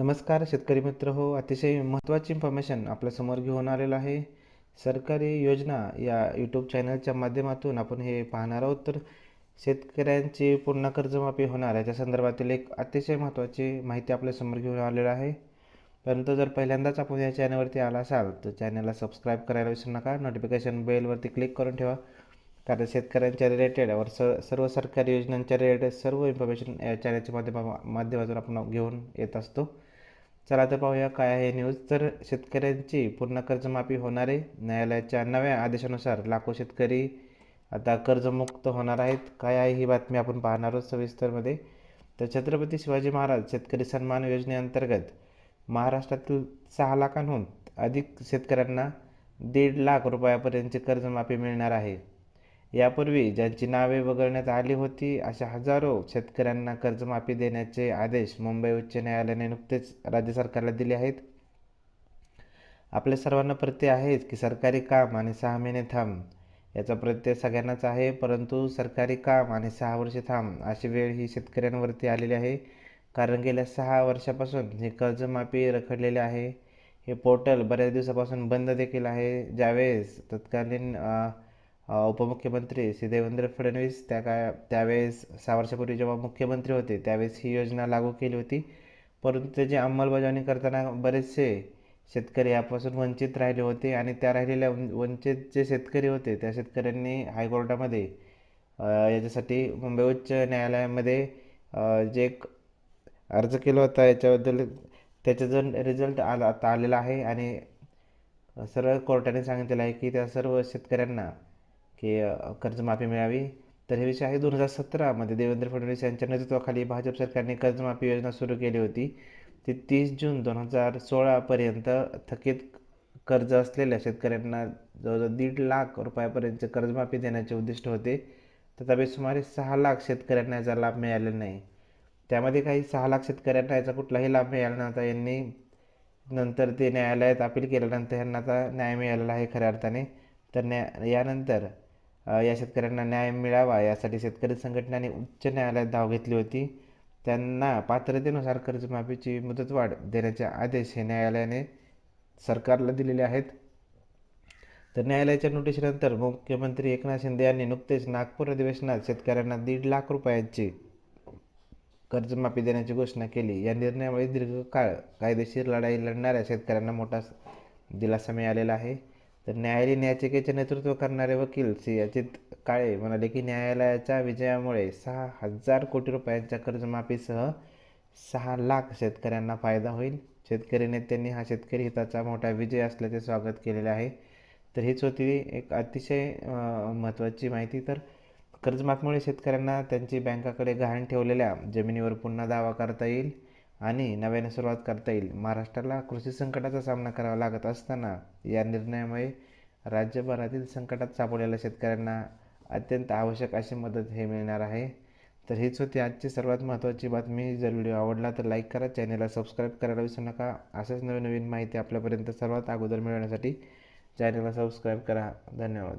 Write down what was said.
नमस्कार शेतकरी मित्र हो. अतिशय महत्त्वाची इन्फॉर्मेशन आपल्यासमोर घेऊन आलेलं आहे. सरकारी योजना या यूट्यूब चॅनलच्या माध्यमातून आपण हे पाहणार आहोत. तर शेतकऱ्यांची पूर्ण कर्जमाफी होणार याच्या संदर्भातील एक अतिशय महत्त्वाची माहिती आपल्यासमोर घेऊन आलेलं आहे. परंतु जर पहिल्यांदाच आपण या चॅनलवरती आला असाल तर चॅनलला सबस्क्राईब करायला विसरू नका. नोटिफिकेशन बेलवरती क्लिक करून ठेवा. कारण शेतकऱ्यांच्या रिलेटेड वर स सर्व सरकारी योजनांच्या रिलेटेड सर्व इन्फॉर्मेशन या चॅनलच्या माध्यमा माध्यमातून आपण घेऊन येत असतो. चला तर पाहूया काय आहे न्यूज तर शेतकऱ्यांची पूर्ण कर्जमाफी होणारे. न्यायालयाच्या नव्या आदेशानुसार लाखो शेतकरी आता कर्जमुक्त होणार आहेत. काय आहे ही बातमी आपण पाहणार आहोत सविस्तरमध्ये. तर छत्रपती शिवाजी महाराज शेतकरी सन्मान योजनेअंतर्गत महाराष्ट्रातील सहा लाखांहून अधिक शेतकऱ्यांना दीड लाख रुपयापर्यंतची कर्जमाफी मिळणार आहे. यापूर्वी ज्यांची नावे वगळण्यात आली होती अशा हजारो शेतकऱ्यांना कर्जमाफी देण्याचे आदेश मुंबई उच्च न्यायालयाने नुकतेच राज्य सरकारला दिले आहेत. आपल्या सर्वांना प्रत्यय आहेच की सरकारी काम आणि सहा महिने थांब याचा प्रत्यय सगळ्यांनाच आहे परंतु सरकारी काम आणि सहा वर्षे थांब अशी वेळ ही शेतकऱ्यांवरती आलेली आहे. कारण गेल्या सहा वर्षापासून हे कर्जमाफी रखडलेली आहे. हे पोर्टल बऱ्याच दिवसापासून बंद देखील आहे. ज्यावेळेस तत्कालीन उपमुख्यमंत्री श्री देवेंद्र फडणवीस त्या काय त्यावेळेस सहा वर्षापूर्वी जेव्हा मुख्यमंत्री होते त्यावेळेस ही योजना लागू केली होती. परंतु त्याची अंमलबजावणी करताना बरेचसे शेतकरी यापासून वंचित राहिले होते आणि त्या राहिलेल्या वंचित जे शेतकरी होते त्या शेतकऱ्यांनी हायकोर्टामध्ये याच्यासाठी मुंबई उच्च न्यायालयामध्ये जे एक अर्ज केला होता याच्याबद्दल त्याचा जो रिझल्ट आला आता आलेला आहे आणि सरळ कोर्टाने सांगितलेलं आहे की त्या सर्व शेतकऱ्यांना की कर्जमाफी मिळावी. तर हे विषय आहे दोन हजार सतरामध्ये. देवेंद्र फडणवीस यांच्या नेतृत्वाखाली भाजप सरकारने कर्जमाफी योजना सुरू केली होती. ती तीस जून दोन हजार सोळापर्यंत थकीत कर्ज असलेल्या शेतकऱ्यांना जवळजवळ दीड लाख रुपयापर्यंत कर्जमाफी देण्याचे उद्दिष्ट होते. तथापि सुमारे सहा लाख शेतकऱ्यांना याचा लाभ मिळालेला नाही. त्यामध्ये काही सहा लाख शेतकऱ्यांना याचा कुठलाही लाभ मिळाला नव्हता. यांनी नंतर ते न्यायालयात अपील केल्यानंतर यांना आता न्याय मिळालेला आहे खऱ्या अर्थाने. तर न्या यानंतर या शेतकऱ्यांना न्याय मिळावा यासाठी शेतकरी संघटनांनी उच्च न्यायालयात धाव घेतली होती. त्यांना पात्रतेनुसार कर्जमाफीची मुदतवाढ देण्याचे आदेश हे न्यायालयाने सरकारला दिलेले आहेत. तर न्यायालयाच्या नोटीसनंतर मुख्यमंत्री एकनाथ शिंदे यांनी नुकतेच नागपूर अधिवेशनात शेतकऱ्यांना दीड लाख रुपयांची कर्जमाफी देण्याची घोषणा केली. या निर्णयामुळे दीर्घकाळ कायदेशीर लढाई लढणाऱ्या शेतकऱ्यांना मोठा दिलासा मिळालेला आहे. तर न्यायालयीन याचिकेचे नेतृत्व करणारे वकील श्री अजित काळे म्हणाले की न्यायालयाच्या विजयामुळे सहा हजार कोटी रुपयांच्या कर्जमाफीसह सहा लाख शेतकऱ्यांना फायदा होईल. शेतकरी नेत्यांनी हा शेतकरी हिताचा मोठा विजय असल्याचे स्वागत केलेले आहे. तर हीच होती एक अतिशय महत्त्वाची माहिती. तर कर्जमाफीमुळे शेतकऱ्यांना त्यांची बँकाकडे गहाण ठेवलेल्या जमिनीवर पुन्हा दावा करता येईल. आणि नव्याने सुरुवात करता येईल. महाराष्ट्राला कृषी संकटाचा सामना करावा लागत असताना या निर्णयामुळे राज्यभरातील संकटात सापडलेल्या शेतकऱ्यांना अत्यंत आवश्यक अशी मदत हे मिळणार आहे. तर हीच होती आजची सर्वात महत्त्वाची बातमी. जर व्हिडिओ आवडला तर लाईक करा चॅनेलला सबस्क्राईब करायला विसरू नका. असेच नवीन नवीन माहिती आपल्यापर्यंत सर्वात अगोदर मिळवण्यासाठी चॅनलला सबस्क्राईब करा. धन्यवाद.